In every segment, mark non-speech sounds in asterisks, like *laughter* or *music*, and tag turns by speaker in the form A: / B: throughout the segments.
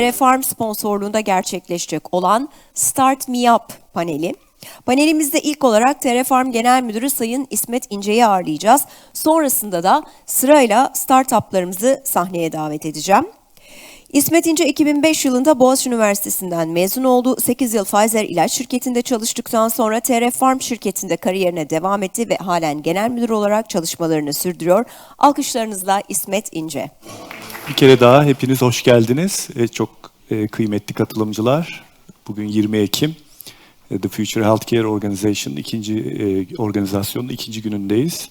A: TR Farm sponsorluğunda gerçekleşecek olan Start Me Up paneli. Panelimizde ilk olarak TR Farm Genel Müdürü Sayın İsmet İnce'yi ağırlayacağız. Sonrasında da sırayla startuplarımızı sahneye davet edeceğim. İsmet İnce 2005 yılında Boğaziçi Üniversitesi'nden mezun oldu. 8 yıl Pfizer ilaç şirketinde çalıştıktan sonra TR Farm şirketinde kariyerine devam etti ve halen genel müdür olarak çalışmalarını sürdürüyor. Alkışlarınızla İsmet İnce.
B: Bir kere daha hepiniz hoş geldiniz. E, çok e, kıymetli katılımcılar. Bugün 20 Ekim. E, The Future Healthcare Organization ikinci organizasyonun ikinci günündeyiz.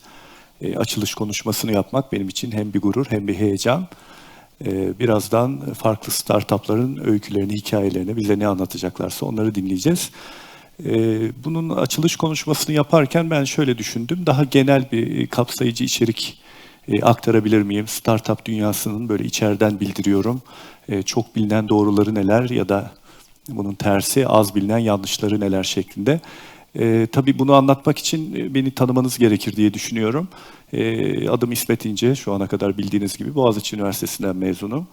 B: Açılış konuşmasını yapmak benim için hem bir gurur hem bir heyecan. Birazdan farklı startupların öykülerini, hikayelerini bize ne anlatacaklarsa onları dinleyeceğiz. Bunun açılış konuşmasını yaparken ben şöyle düşündüm. Daha genel bir kapsayıcı içerik e, aktarabilir miyim? Startup dünyasının böyle içeriden bildiriyorum. E, çok bilinen doğruları neler ya da bunun tersi az bilinen yanlışları neler şeklinde. E, tabii bunu anlatmak için e, beni tanımanız gerekir diye düşünüyorum. E, adım İsmet İnce, şu ana kadar bildiğiniz gibi Boğaziçi Üniversitesi'nden mezunum.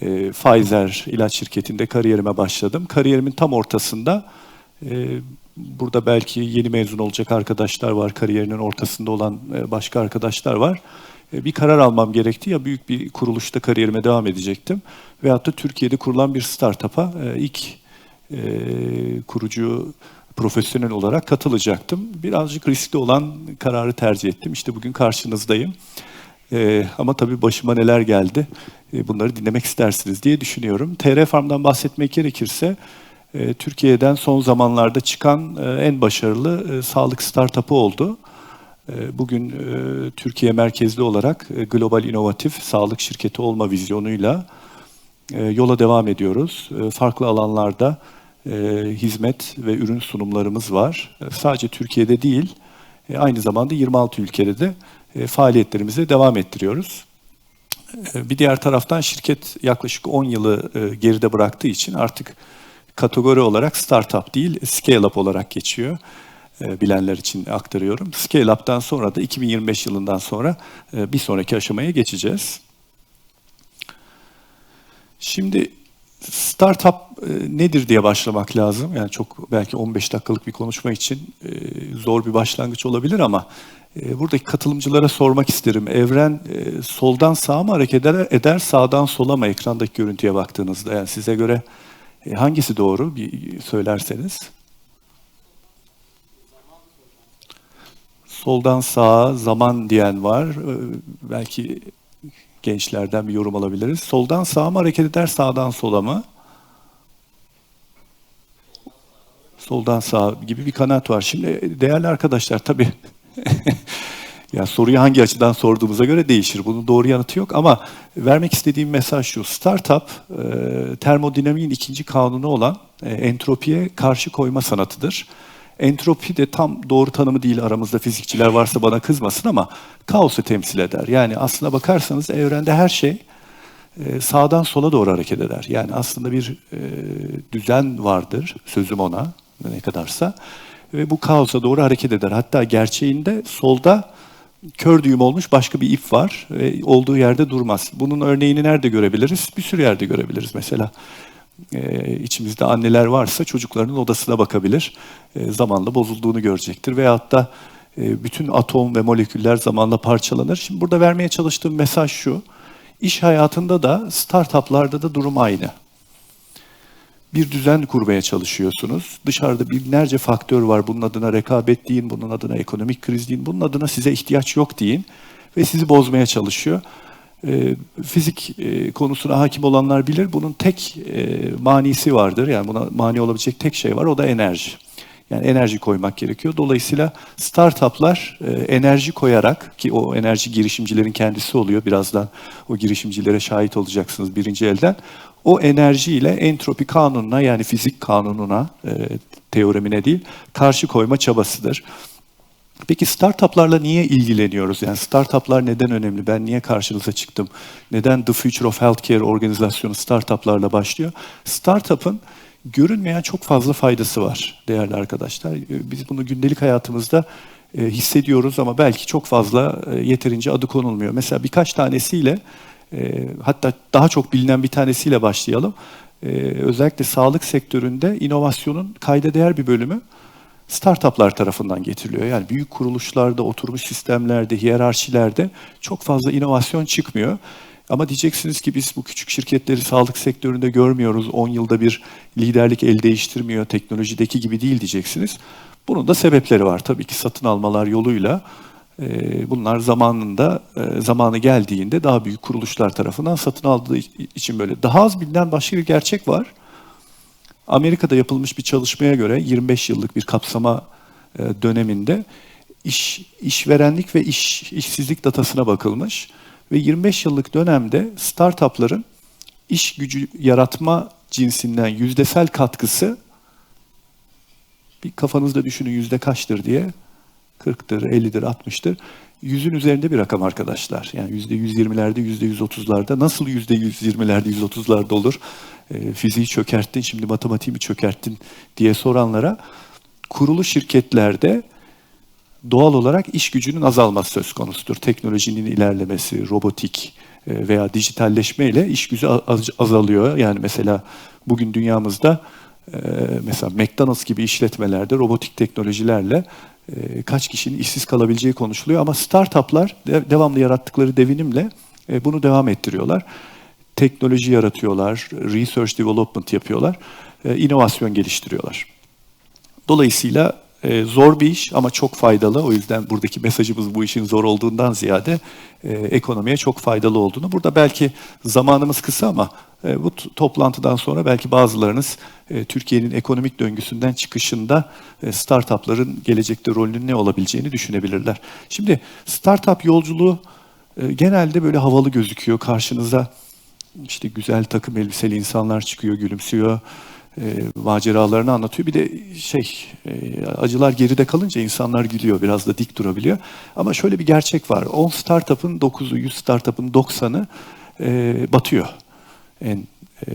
B: E, Pfizer ilaç şirketinde kariyerime başladım. Kariyerimin tam ortasında, e, burada belki yeni mezun olacak arkadaşlar var, kariyerinin ortasında olan e, başka arkadaşlar var. E, bir karar almam gerekti. Ya büyük bir kuruluşta kariyerime devam edecektim. Veyahut da Türkiye'de kurulan bir startup'a e, ilk e, kurucu profesyonel olarak katılacaktım. Birazcık riskli olan kararı tercih ettim. İşte bugün karşınızdayım. Ee, ama tabii başıma neler geldi e, bunları dinlemek istersiniz diye düşünüyorum. TR Farm'dan bahsetmek gerekirse e, Türkiye'den son zamanlarda çıkan e, en başarılı e, sağlık startup'ı oldu. E, bugün e, Türkiye merkezli olarak e, global inovatif sağlık şirketi olma vizyonuyla e, yola devam ediyoruz. Farklı alanlarda hizmet ve ürün sunumlarımız var. Sadece Türkiye'de değil, aynı zamanda 26 ülkede de faaliyetlerimize devam ettiriyoruz. Bir diğer taraftan şirket yaklaşık 10 yılı geride bıraktığı için artık kategori olarak startup değil, scale-up olarak geçiyor. E, bilenler için aktarıyorum. Scale-up'tan sonra da 2025 yılından sonra e, bir sonraki aşamaya geçeceğiz. Şimdi startup e, nedir diye başlamak lazım. Yani çok belki 15 dakikalık bir konuşma için zor bir başlangıç olabilir ama buradaki katılımcılara sormak isterim. Evren soldan sağa mı hareket eder sağdan sola mı ekrandaki görüntüye baktığınızda? Yani size göre hangisi doğru bir söylerseniz? Soldan sağa zaman diyen var. Ee, belki gençlerden bir yorum alabiliriz. Soldan sağa mı hareket eder, sağdan sola mı? Soldan sağa gibi bir kanaat var. Şimdi değerli arkadaşlar tabii *laughs* ya soruyu hangi açıdan sorduğumuza göre değişir. Bunun doğru yanıtı yok ama vermek istediğim mesaj şu. Startup e, termodinamiğin ikinci kanunu olan e, entropiye karşı koyma sanatıdır. Entropi de tam doğru tanımı değil aramızda fizikçiler varsa bana kızmasın ama kaosu temsil eder. Yani aslına bakarsanız evrende her şey e, sağdan sola doğru hareket eder. Yani aslında bir e, düzen vardır sözüm ona ne kadarsa ve bu kaosa doğru hareket eder. Hatta gerçeğinde solda kör düğüm olmuş başka bir ip var ve olduğu yerde durmaz. Bunun örneğini nerede görebiliriz? Bir sürü yerde görebiliriz. Mesela e, içimizde anneler varsa çocuklarının odasına bakabilir. E, zamanla bozulduğunu görecektir. Veyahut da e, bütün atom ve moleküller zamanla parçalanır. Şimdi burada vermeye çalıştığım mesaj şu. İş hayatında da startuplarda da durum aynı. Bir düzen kurmaya çalışıyorsunuz. Dışarıda binlerce faktör var. Bunun adına rekabet deyin, bunun adına ekonomik kriz deyin, bunun adına size ihtiyaç yok deyin. Ve sizi bozmaya çalışıyor. E, fizik e, konusuna hakim olanlar bilir. Bunun tek e, manisi vardır. Yani buna mani olabilecek tek şey var. O da enerji. Yani enerji koymak gerekiyor. Dolayısıyla startuplar e, enerji koyarak ki o enerji girişimcilerin kendisi oluyor. Birazdan o girişimcilere şahit olacaksınız birinci elden. O enerjiyle entropi kanununa yani fizik kanununa, e, teoremine değil, karşı koyma çabasıdır. Peki startuplarla niye ilgileniyoruz? Yani startuplar neden önemli? Ben niye karşınıza çıktım? Neden The Future of Healthcare organizasyonu startuplarla başlıyor? Startup'ın görünmeyen çok fazla faydası var değerli arkadaşlar. Ee, biz bunu gündelik hayatımızda e, hissediyoruz ama belki çok fazla e, yeterince adı konulmuyor. Mesela birkaç tanesiyle e, hatta daha çok bilinen bir tanesiyle başlayalım. özellikle sağlık sektöründe inovasyonun kayda değer bir bölümü startuplar tarafından getiriliyor. Yani büyük kuruluşlarda, oturmuş sistemlerde, hiyerarşilerde çok fazla inovasyon çıkmıyor. Ama diyeceksiniz ki biz bu küçük şirketleri sağlık sektöründe görmüyoruz. 10 yılda bir liderlik el değiştirmiyor. Teknolojideki gibi değil diyeceksiniz. Bunun da sebepleri var. Tabii ki satın almalar yoluyla e, bunlar zamanında e, zamanı geldiğinde daha büyük kuruluşlar tarafından satın aldığı için böyle. Daha az bilinen başka bir gerçek var. Amerika'da yapılmış bir çalışmaya göre 25 yıllık bir kapsama e, döneminde iş işverenlik ve iş işsizlik datasına bakılmış ve 25 yıllık dönemde startupların iş gücü yaratma cinsinden yüzdesel katkısı bir kafanızda düşünün yüzde kaçtır diye 40'tır, 50'dir, 60'tır. Yüzün üzerinde bir rakam arkadaşlar. Yani yüzde 120'lerde, yüzde 130'larda. Nasıl yüzde 120'lerde, 130'larda olur? E, fiziği çökerttin, şimdi matematiği mi çökerttin diye soranlara kurulu şirketlerde doğal olarak iş gücünün azalması söz konusudur. Teknolojinin ilerlemesi, robotik e, veya dijitalleşmeyle iş gücü az- azalıyor. Yani mesela bugün dünyamızda e, mesela McDonald's gibi işletmelerde robotik teknolojilerle e, kaç kişinin işsiz kalabileceği konuşuluyor. Ama startuplar de- devamlı yarattıkları devinimle bunu devam ettiriyorlar. Teknoloji yaratıyorlar, research development yapıyorlar, e, inovasyon geliştiriyorlar. Dolayısıyla e, zor bir iş ama çok faydalı. O yüzden buradaki mesajımız bu işin zor olduğundan ziyade e, ekonomiye çok faydalı olduğunu. Burada belki zamanımız kısa ama bu toplantıdan sonra belki bazılarınız Türkiye'nin ekonomik döngüsünden çıkışında e, startupların gelecekte rolünün ne olabileceğini düşünebilirler. Şimdi startup yolculuğu genelde böyle havalı gözüküyor. Karşınıza işte güzel takım elbiseli insanlar çıkıyor, gülümsüyor, e, maceralarını anlatıyor. Bir de şey, e, acılar geride kalınca insanlar gülüyor, biraz da dik durabiliyor. Ama şöyle bir gerçek var, 10 startup'ın 9'u, 100 startup'ın 90'ı e, batıyor. En e,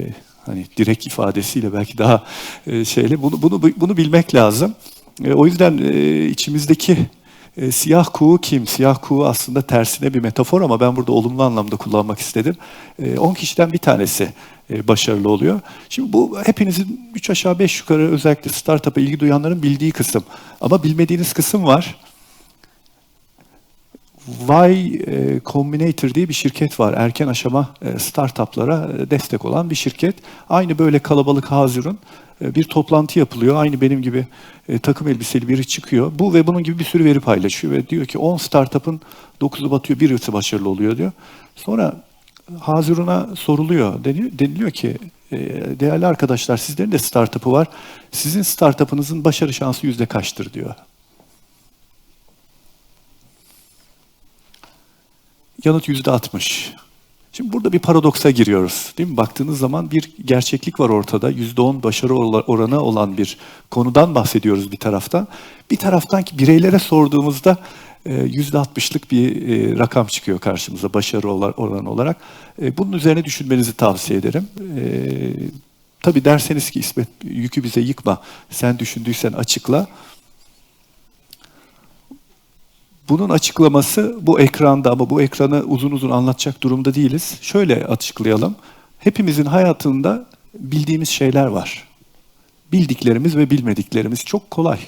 B: hani direkt ifadesiyle belki daha e, şeyle bunu bunu bunu bilmek lazım. E, o yüzden e, içimizdeki e, siyah kuğu kim? Siyah kuğu aslında tersine bir metafor ama ben burada olumlu anlamda kullanmak istedim. 10 kişiden bir tanesi e, başarılı oluyor. Şimdi bu hepinizin 3 aşağı 5 yukarı özellikle startup'a ilgi duyanların bildiği kısım. Ama bilmediğiniz kısım var. Y e, Combinator diye bir şirket var. Erken aşama e, startuplara e, destek olan bir şirket. Aynı böyle kalabalık Hazirun e, bir toplantı yapılıyor. Aynı benim gibi takım elbiseli biri çıkıyor. Bu ve bunun gibi bir sürü veri paylaşıyor ve diyor ki 10 startup'ın 9'u batıyor, birisi başarılı oluyor diyor. Sonra Hazirun'a soruluyor. Deniliyor, deniliyor ki değerli arkadaşlar sizlerin de startup'ı var. Sizin startup'ınızın başarı şansı yüzde kaçtır diyor. Yanıt yüzde 60. Şimdi burada bir paradoksa giriyoruz. Değil mi? Baktığınız zaman bir gerçeklik var ortada. Yüzde on başarı oranı olan bir konudan bahsediyoruz bir taraftan. Bir taraftan ki bireylere sorduğumuzda e, yüzde altmışlık bir e, rakam çıkıyor karşımıza başarı oranı olarak. E, Bunun üzerine düşünmenizi tavsiye ederim. Tabii derseniz ki İsmet yükü bize yıkma. Sen düşündüysen açıkla. Bunun açıklaması bu ekranda ama bu ekranı uzun uzun anlatacak durumda değiliz. Şöyle açıklayalım. Hepimizin hayatında bildiğimiz şeyler var. Bildiklerimiz ve bilmediklerimiz çok kolay.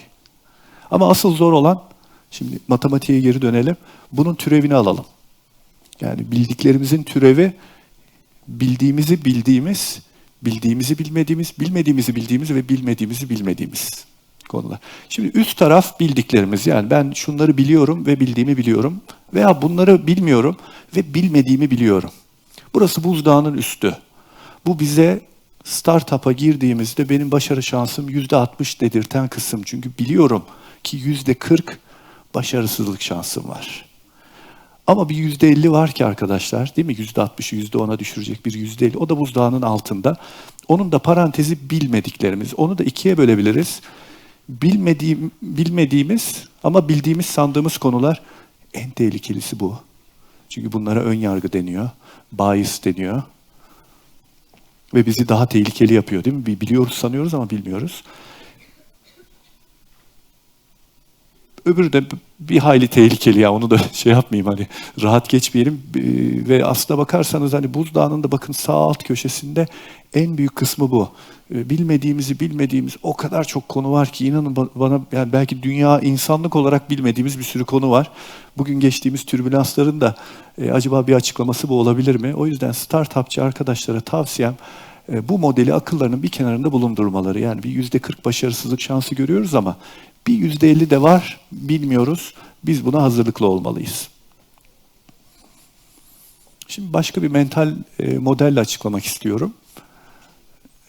B: Ama asıl zor olan, şimdi matematiğe geri dönelim, bunun türevini alalım. Yani bildiklerimizin türevi, bildiğimizi bildiğimiz, bildiğimizi bilmediğimiz, bilmediğimizi bildiğimiz ve bilmediğimizi bilmediğimiz konular. Şimdi üst taraf bildiklerimiz yani ben şunları biliyorum ve bildiğimi biliyorum veya bunları bilmiyorum ve bilmediğimi biliyorum. Burası buzdağının üstü. Bu bize startup'a girdiğimizde benim başarı şansım yüzde 60 dedirten kısım. Çünkü biliyorum ki yüzde 40 başarısızlık şansım var. Ama bir yüzde elli var ki arkadaşlar değil mi? Yüzde altmışı yüzde ona düşürecek bir yüzde elli. O da buzdağının altında. Onun da parantezi bilmediklerimiz. Onu da ikiye bölebiliriz. Bilmediğim, bilmediğimiz ama bildiğimiz sandığımız konular en tehlikelisi bu. Çünkü bunlara ön yargı deniyor. Bias deniyor. Ve bizi daha tehlikeli yapıyor değil mi? Bi- Biliyoruz sanıyoruz ama bilmiyoruz. Öbürü de bir hayli tehlikeli ya onu da *laughs* şey yapmayayım hani rahat geçmeyelim. Ee, Ve aslına bakarsanız hani buzdağının da bakın sağ alt köşesinde en büyük kısmı bu. Ee, Bilmediğimizi bilmediğimiz o kadar çok konu var ki inanın ba- bana yani belki dünya insanlık olarak bilmediğimiz bir sürü konu var. Bugün geçtiğimiz türbülansların da e, acaba bir açıklaması bu olabilir mi? O yüzden startupçı arkadaşlara tavsiyem e, bu modeli akıllarının bir kenarında bulundurmaları. Yani bir yüzde 40 başarısızlık şansı görüyoruz ama bir yüzde 50 de var bilmiyoruz. Biz buna hazırlıklı olmalıyız. Şimdi başka bir mental e, modelle açıklamak istiyorum.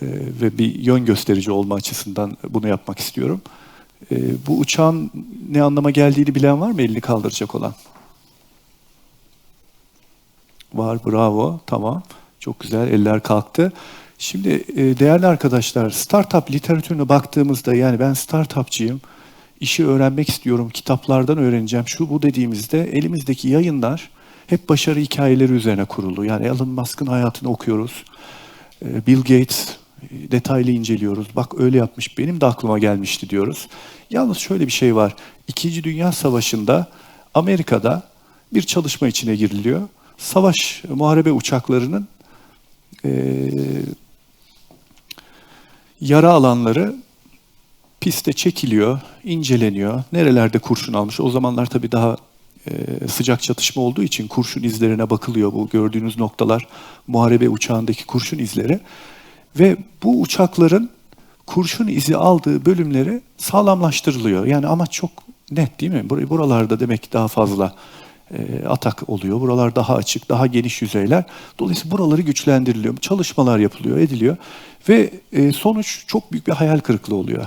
B: E, ve bir yön gösterici olma açısından bunu yapmak istiyorum. E, bu uçağın ne anlama geldiğini bilen var mı elini kaldıracak olan? Var, bravo, tamam. Çok güzel, eller kalktı. Şimdi e, değerli arkadaşlar, startup literatürüne baktığımızda yani ben startupçıyım, işi öğrenmek istiyorum, kitaplardan öğreneceğim, şu bu dediğimizde elimizdeki yayınlar hep başarı hikayeleri üzerine kurulu. Yani Elon Musk'ın hayatını okuyoruz, e, Bill Gates e, detaylı inceliyoruz. Bak öyle yapmış, benim de aklıma gelmişti diyoruz. Yalnız şöyle bir şey var. İkinci Dünya Savaşı'nda Amerika'da bir çalışma içine giriliyor. Savaş muharebe uçaklarının e, yara alanları piste çekiliyor, inceleniyor. Nerelerde kurşun almış? O zamanlar tabii daha e, sıcak çatışma olduğu için kurşun izlerine bakılıyor. Bu gördüğünüz noktalar muharebe uçağındaki kurşun izleri. Ve bu uçakların kurşun izi aldığı bölümleri sağlamlaştırılıyor. Yani amaç çok net değil mi? Bur- Buralarda demek ki daha fazla e, atak oluyor. Buralar daha açık, daha geniş yüzeyler. Dolayısıyla buraları güçlendiriliyor. Çalışmalar yapılıyor, ediliyor. Ve e, sonuç çok büyük bir hayal kırıklığı oluyor.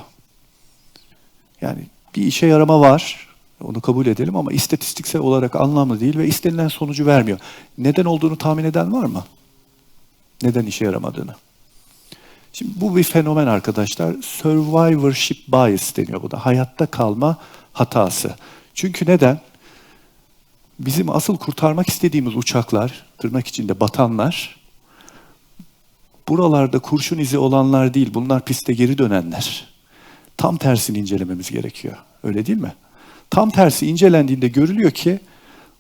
B: Yani bir işe yarama var, onu kabul edelim ama istatistiksel olarak anlamlı değil ve istenilen sonucu vermiyor. Neden olduğunu tahmin eden var mı? Neden işe yaramadığını? Şimdi bu bir fenomen arkadaşlar. Survivorship bias deniyor bu da. Hayatta kalma hatası. Çünkü neden? Bizim asıl kurtarmak istediğimiz uçaklar, tırnak içinde batanlar, buralarda kurşun izi olanlar değil, bunlar piste geri dönenler. Tam tersini incelememiz gerekiyor. Öyle değil mi? Tam tersi incelendiğinde görülüyor ki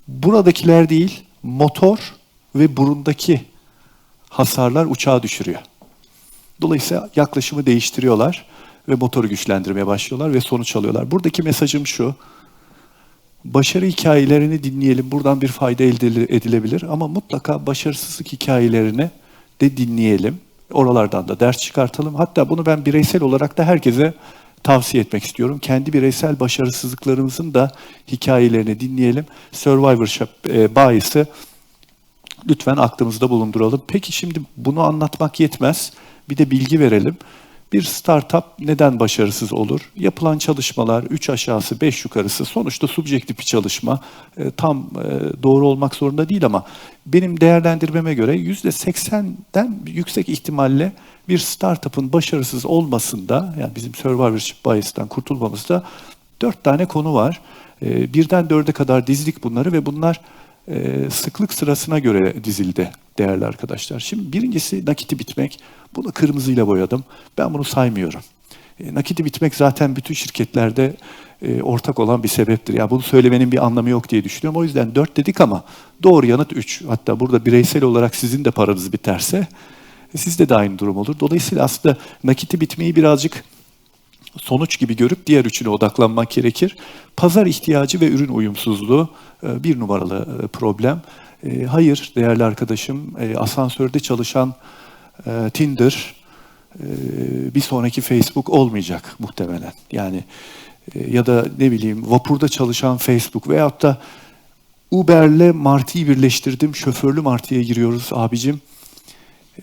B: buradakiler değil, motor ve burundaki hasarlar uçağı düşürüyor. Dolayısıyla yaklaşımı değiştiriyorlar ve motoru güçlendirmeye başlıyorlar ve sonuç alıyorlar. Buradaki mesajım şu. Başarı hikayelerini dinleyelim. Buradan bir fayda elde edilebilir ama mutlaka başarısızlık hikayelerini de dinleyelim. Oralardan da ders çıkartalım. Hatta bunu ben bireysel olarak da herkese tavsiye etmek istiyorum. Kendi bireysel başarısızlıklarımızın da hikayelerini dinleyelim. Survivorship e, bias'ı lütfen aklımızda bulunduralım. Peki şimdi bunu anlatmak yetmez. Bir de bilgi verelim. Bir startup neden başarısız olur? Yapılan çalışmalar 3 aşağısı 5 yukarısı sonuçta subjektif bir çalışma. E, tam e, doğru olmak zorunda değil ama benim değerlendirmeme göre %80'den yüksek ihtimalle bir startup'ın başarısız olmasında yani bizim survivorship bias'tan kurtulmamızda 4 tane konu var. E, birden dörde kadar dizdik bunları ve bunlar e, sıklık sırasına göre dizildi değerli arkadaşlar. Şimdi birincisi nakiti bitmek. Bunu kırmızıyla boyadım. Ben bunu saymıyorum. E, nakiti bitmek zaten bütün şirketlerde e, ortak olan bir sebeptir. Ya bunu söylemenin bir anlamı yok diye düşünüyorum. O yüzden dört dedik ama doğru yanıt üç. Hatta burada bireysel olarak sizin de paranız biterse sizde de aynı durum olur. Dolayısıyla aslında nakiti bitmeyi birazcık sonuç gibi görüp diğer üçüne odaklanmak gerekir. Pazar ihtiyacı ve ürün uyumsuzluğu e, bir numaralı e, problem. E, Hayır değerli arkadaşım, asansörde çalışan Tinder bir sonraki Facebook olmayacak muhtemelen. Yani ya da ne bileyim vapurda çalışan Facebook veyahut da Uber'le Martı'yı birleştirdim, şoförlü Martı'ya giriyoruz abicim.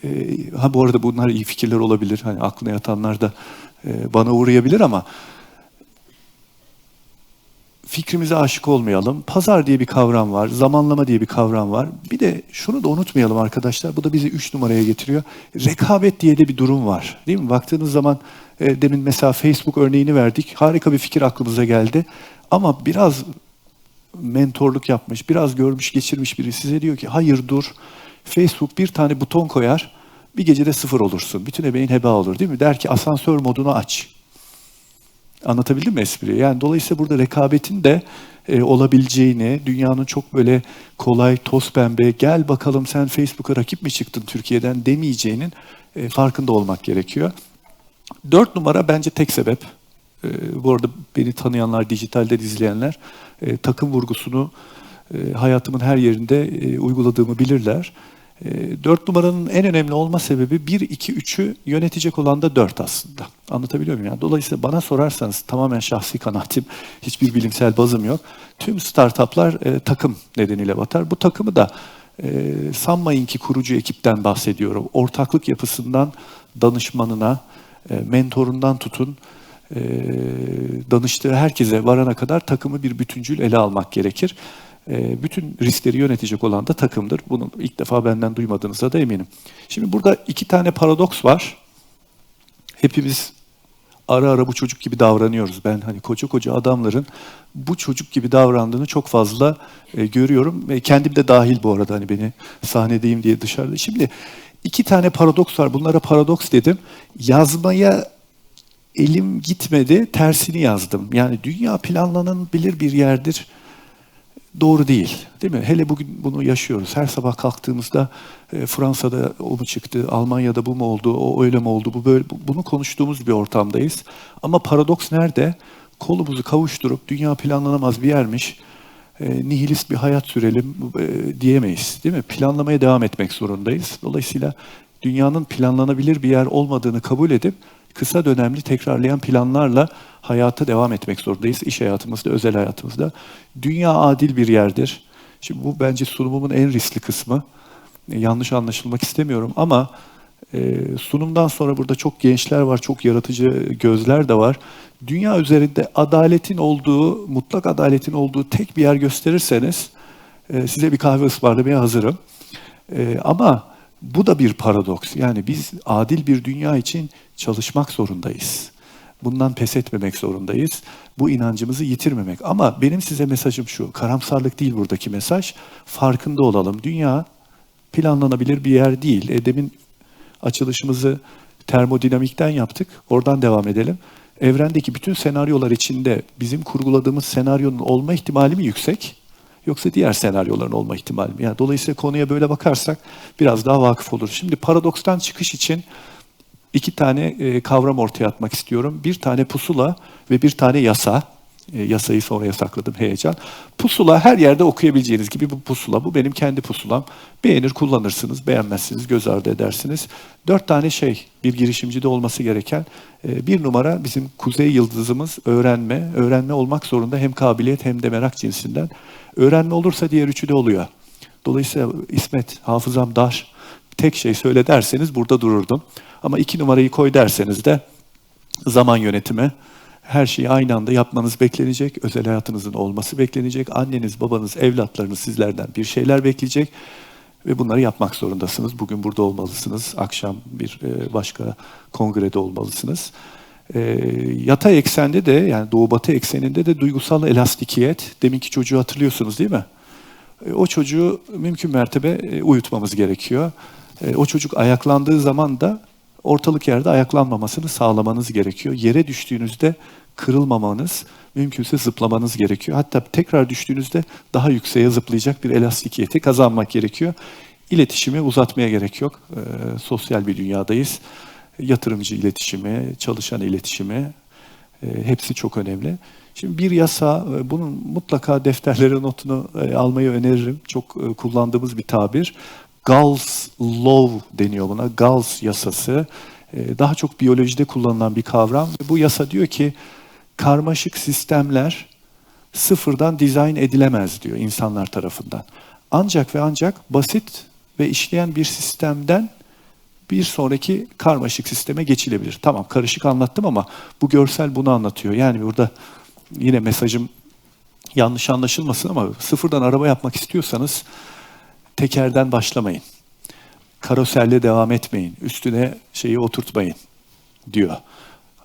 B: E, ha bu arada bunlar iyi fikirler olabilir. Hani aklına yatanlar da e, bana uğrayabilir ama fikrimize aşık olmayalım. Pazar diye bir kavram var, zamanlama diye bir kavram var. Bir de şunu da unutmayalım arkadaşlar. Bu da bizi üç numaraya getiriyor. Rekabet diye de bir durum var. Değil mi? Baktığınız zaman e, demin mesela Facebook örneğini verdik. Harika bir fikir aklımıza geldi. Ama biraz mentorluk yapmış, biraz görmüş geçirmiş biri size diyor ki hayır dur. Facebook bir tane buton koyar, bir gecede sıfır olursun. Bütün emeğin heba olur değil mi? Der ki asansör modunu aç. Anlatabildim mi espriyi? Yani dolayısıyla burada rekabetin de e, olabileceğini, dünyanın çok böyle kolay, toz pembe, gel bakalım sen Facebook'a rakip mi çıktın Türkiye'den demeyeceğinin e, farkında olmak gerekiyor. Dört numara bence tek sebep. E, bu arada beni tanıyanlar, dijitalden izleyenler e, takım vurgusunu e, hayatımın her yerinde e, uyguladığımı bilirler. E, dört numaranın en önemli olma sebebi 1, 2, 3'ü yönetecek olan da 4 aslında. Anlatabiliyor muyum? Yani dolayısıyla bana sorarsanız tamamen şahsi kanaatim, hiçbir bilimsel bazım yok. Tüm startuplar e, takım nedeniyle batar. Bu takımı da e, sanmayın ki kurucu ekipten bahsediyorum. Ortaklık yapısından danışmanına, e, mentorundan tutun, e, danıştığı herkese varana kadar takımı bir bütüncül ele almak gerekir. E, bütün riskleri yönetecek olan da takımdır. Bunu ilk defa benden duymadığınıza da eminim. Şimdi burada iki tane paradoks var. Hepimiz ara ara bu çocuk gibi davranıyoruz. Ben hani koca koca adamların bu çocuk gibi davrandığını çok fazla e, görüyorum. ve kendim de dahil bu arada hani beni sahnedeyim diye dışarıda. Şimdi iki tane paradoks var. Bunlara paradoks dedim. Yazmaya elim gitmedi, tersini yazdım. Yani dünya planlanabilir bir yerdir. Doğru değil, değil mi? Hele bugün bunu yaşıyoruz. Her sabah kalktığımızda e, Fransa'da o mu çıktı, Almanya'da bu mu oldu, o öyle mi oldu, bu böyle, bu- bunu konuştuğumuz bir ortamdayız. Ama paradoks nerede? Kolumuzu kavuşturup dünya planlanamaz bir yermiş, e, nihilist bir hayat sürelim e, diyemeyiz, değil mi? Planlamaya devam etmek zorundayız. Dolayısıyla dünyanın planlanabilir bir yer olmadığını kabul edip kısa dönemli tekrarlayan planlarla hayata devam etmek zorundayız. İş hayatımızda, özel hayatımızda. Dünya adil bir yerdir. Şimdi bu bence sunumumun en riskli kısmı. E, Yanlış anlaşılmak istemiyorum ama e, sunumdan sonra burada çok gençler var, çok yaratıcı gözler de var. Dünya üzerinde adaletin olduğu, mutlak adaletin olduğu tek bir yer gösterirseniz e, size bir kahve ısmarlamaya hazırım. E, ama bu da bir paradoks. Yani biz adil bir dünya için çalışmak zorundayız. Bundan pes etmemek zorundayız. Bu inancımızı yitirmemek. Ama benim size mesajım şu. Karamsarlık değil buradaki mesaj. Farkında olalım. Dünya planlanabilir bir yer değil. E, demin açılışımızı termodinamikten yaptık. Oradan devam edelim. Evrendeki bütün senaryolar içinde bizim kurguladığımız senaryonun olma ihtimali mi yüksek? Yoksa diğer senaryoların olma ihtimali mi? Yani dolayısıyla konuya böyle bakarsak biraz daha vakıf olur. Şimdi paradokstan çıkış için iki tane e, kavram ortaya atmak istiyorum. Bir tane pusula ve bir tane yasa. E, yasayı sonra yasakladım heyecan. Pusula her yerde okuyabileceğiniz gibi bu pusula. Bu benim kendi pusulam. Beğenir kullanırsınız, beğenmezsiniz, göz ardı edersiniz. Dört tane şey bir girişimcide olması gereken. E, bir numara bizim kuzey yıldızımız öğrenme. Öğrenme olmak zorunda hem kabiliyet hem de merak cinsinden. Öğrenme olursa diğer üçü de oluyor. Dolayısıyla İsmet hafızam dar. Tek şey söyle derseniz burada dururdum. Ama iki numarayı koy derseniz de zaman yönetimi, her şeyi aynı anda yapmanız beklenecek, özel hayatınızın olması beklenecek, anneniz, babanız, evlatlarınız sizlerden bir şeyler bekleyecek ve bunları yapmak zorundasınız. Bugün burada olmalısınız, akşam bir e, başka kongrede olmalısınız. E, yatay eksende de yani doğu batı ekseninde de duygusal elastikiyet, deminki çocuğu hatırlıyorsunuz değil mi? E, O çocuğu mümkün mertebe uyutmamız gerekiyor. O çocuk ayaklandığı zaman da ortalık yerde ayaklanmamasını sağlamanız gerekiyor. Yere düştüğünüzde kırılmamanız, mümkünse zıplamanız gerekiyor. Hatta tekrar düştüğünüzde daha yükseğe zıplayacak bir elastikiyeti kazanmak gerekiyor. İletişimi uzatmaya gerek yok. E, sosyal bir dünyadayız. Yatırımcı iletişimi, çalışan iletişimi, e, hepsi çok önemli. Şimdi bir yasa, e, bunun mutlaka defterlere notunu e, almayı öneririm. Çok e, kullandığımız bir tabir. Gauss Law deniyor buna. Gauss yasası. E, Daha çok biyolojide kullanılan bir kavram. Bu yasa diyor ki karmaşık sistemler sıfırdan dizayn edilemez diyor insanlar tarafından. Ancak ve ancak basit ve işleyen bir sistemden bir sonraki karmaşık sisteme geçilebilir. Tamam karışık anlattım ama bu görsel bunu anlatıyor. Yani burada yine mesajım yanlış anlaşılmasın ama sıfırdan araba yapmak istiyorsanız tekerden başlamayın. Karoserle devam etmeyin. Üstüne şeyi oturtmayın diyor.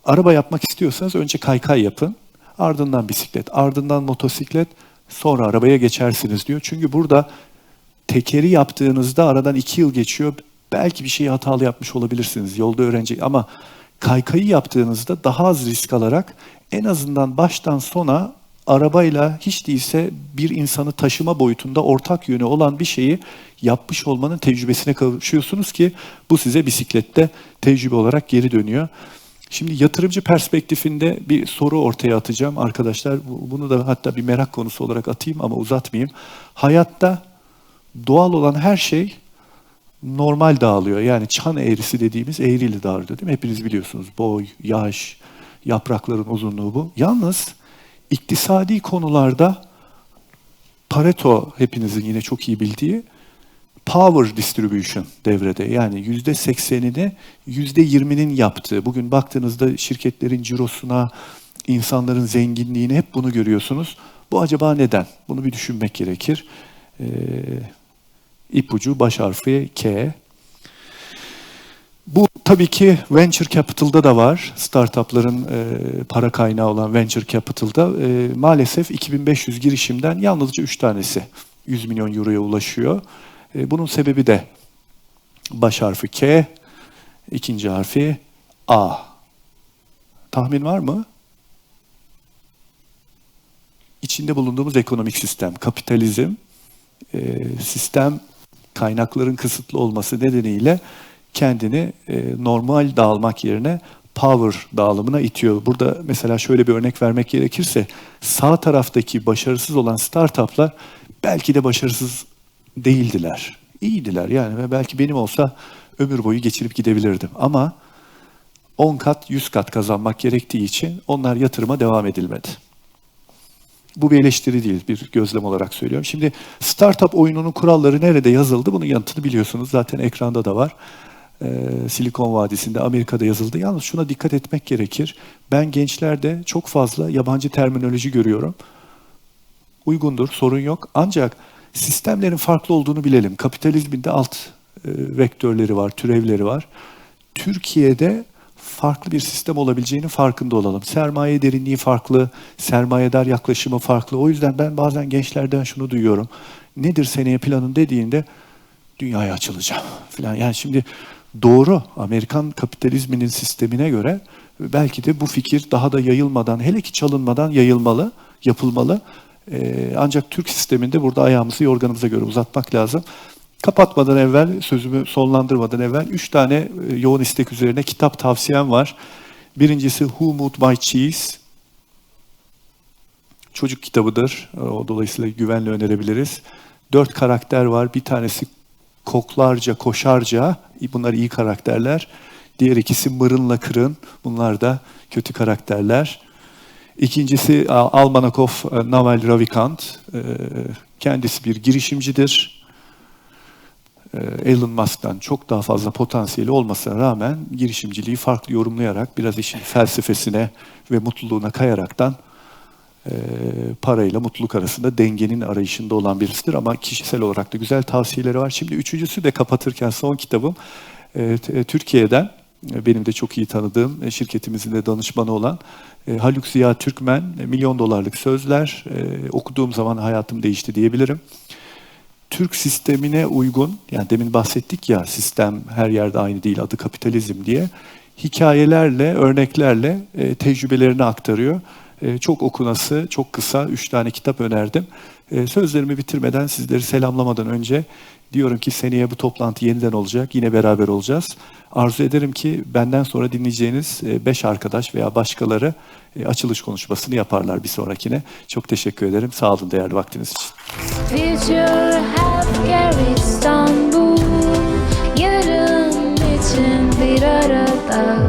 B: Araba yapmak istiyorsanız önce kaykay yapın. Ardından bisiklet, ardından motosiklet, sonra arabaya geçersiniz diyor. Çünkü burada tekeri yaptığınızda aradan iki yıl geçiyor. Belki bir şeyi hatalı yapmış olabilirsiniz. Yolda öğrenecek ama kaykayı yaptığınızda daha az risk alarak en azından baştan sona arabayla hiç değilse bir insanı taşıma boyutunda ortak yönü olan bir şeyi yapmış olmanın tecrübesine kavuşuyorsunuz ki bu size bisiklette tecrübe olarak geri dönüyor. Şimdi yatırımcı perspektifinde bir soru ortaya atacağım arkadaşlar. Bu- Bunu da hatta bir merak konusu olarak atayım ama uzatmayayım. Hayatta doğal olan her şey normal dağılıyor. Yani çan eğrisi dediğimiz eğriyle dağılıyor değil mi? Hepiniz biliyorsunuz. Boy, yaş, yaprakların uzunluğu bu. Yalnız iktisadi konularda Pareto hepinizin yine çok iyi bildiği power distribution devrede. Yani yüzde seksenini yüzde yirminin yaptığı. Bugün baktığınızda şirketlerin cirosuna, insanların zenginliğini hep bunu görüyorsunuz. Bu acaba neden? Bunu bir düşünmek gerekir. Ee, ipucu baş harfi K. Bu tabii ki venture capital'da da var. Startup'ların e, para kaynağı olan venture capital'da e, maalesef 2500 girişimden yalnızca 3 tanesi 100 milyon euroya ulaşıyor. E, bunun sebebi de baş harfi K, ikinci harfi A. Tahmin var mı? İçinde bulunduğumuz ekonomik sistem, kapitalizm, e, sistem kaynakların kısıtlı olması nedeniyle kendini e, normal dağılmak yerine power dağılımına itiyor. Burada mesela şöyle bir örnek vermek gerekirse sağ taraftaki başarısız olan startuplar belki de başarısız değildiler. İyiydiler yani ve belki benim olsa ömür boyu geçirip gidebilirdim. Ama 10 kat 100 kat kazanmak gerektiği için onlar yatırıma devam edilmedi. Bu bir eleştiri değil, bir gözlem olarak söylüyorum. Şimdi startup oyununun kuralları nerede yazıldı? Bunun yanıtını biliyorsunuz. Zaten ekranda da var. Ee, Silikon Vadisi'nde, Amerika'da yazıldı. Yalnız şuna dikkat etmek gerekir. Ben gençlerde çok fazla yabancı terminoloji görüyorum. Uygundur, sorun yok. Ancak sistemlerin farklı olduğunu bilelim. Kapitalizmin de alt e, vektörleri var, türevleri var. Türkiye'de farklı bir sistem olabileceğinin farkında olalım. Sermaye derinliği farklı, sermayedar yaklaşımı farklı. O yüzden ben bazen gençlerden şunu duyuyorum. Nedir seneye planın dediğinde dünyaya açılacağım falan. Yani şimdi doğru Amerikan kapitalizminin sistemine göre belki de bu fikir daha da yayılmadan, hele ki çalınmadan yayılmalı, yapılmalı. Ee, ancak Türk sisteminde burada ayağımızı yorganımıza göre uzatmak lazım. Kapatmadan evvel, sözümü sonlandırmadan evvel üç tane e, yoğun istek üzerine kitap tavsiyem var. Birincisi Who Moved My Cheese? Çocuk kitabıdır. O dolayısıyla güvenle önerebiliriz. Dört karakter var. Bir tanesi koklarca, koşarca. Bunlar iyi karakterler. Diğer ikisi mırınla kırın. Bunlar da kötü karakterler. İkincisi Al- Almanakov e, Naval Ravikant. E, Kendisi bir girişimcidir. E, Elon Musk'tan çok daha fazla potansiyeli olmasına rağmen girişimciliği farklı yorumlayarak biraz işin felsefesine ve mutluluğuna kayaraktan parayla mutluluk arasında dengenin arayışında olan birisidir ama kişisel olarak da güzel tavsiyeleri var. Şimdi üçüncüsü de kapatırken son kitabım Türkiye'den benim de çok iyi tanıdığım e, şirketimizin de danışmanı olan e, Haluk Ziya Türkmen e, milyon dolarlık sözler okuduğum zaman hayatım değişti diyebilirim. Türk sistemine uygun, yani demin bahsettik ya sistem her yerde aynı değil, adı kapitalizm diye, hikayelerle, örneklerle tecrübelerini aktarıyor. Ee, çok okunası, çok kısa üç tane kitap önerdim. Ee, sözlerimi bitirmeden, sizleri selamlamadan önce diyorum ki seneye bu toplantı yeniden olacak, yine beraber olacağız. Arzu ederim ki benden sonra dinleyeceğiniz e, beş arkadaş veya başkaları e, açılış konuşmasını yaparlar bir sonrakine. Çok teşekkür ederim. Sağ olun değerli vaktiniz için.
C: İstanbul Yarın için bir arada